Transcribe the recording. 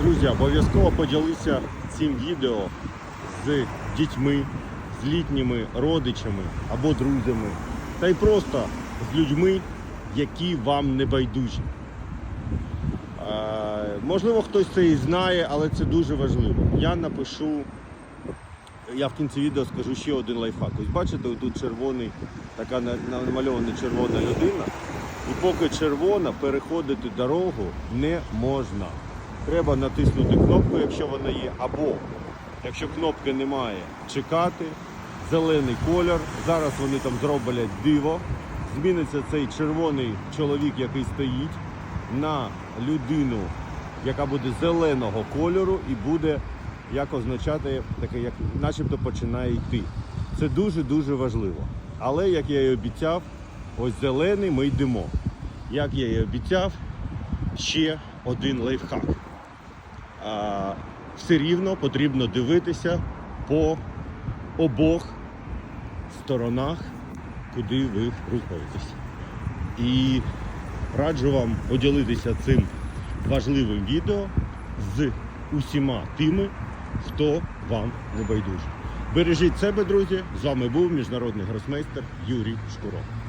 Друзі, обов'язково поділися цим відео з дітьми, з літніми родичами або друзями, та й просто з людьми, які вам не байдужі. Е, можливо, хтось це і знає, але це дуже важливо. Я напишу, я в кінці відео скажу ще один лайфхак. Ось бачите, тут червоний, така намальована червона людина. І поки червона, переходити дорогу не можна. Треба натиснути кнопку, якщо вона є, або якщо кнопки немає, чекати. Зелений колір. Зараз вони там зроблять диво. Зміниться цей червоний чоловік, який стоїть, на людину, яка буде зеленого кольору і буде як означати таке, як начебто починає йти. Це дуже-дуже важливо. Але як я і обіцяв, ось зелений ми йдемо. Як я і обіцяв, ще один лайфхак. Все рівно потрібно дивитися по обох сторонах, куди ви рухаєтесь. І раджу вам поділитися цим важливим відео з усіма тими, хто вам не байдужий. Бережіть себе, друзі. З вами був міжнародний гросмейстер Юрій Шкуров.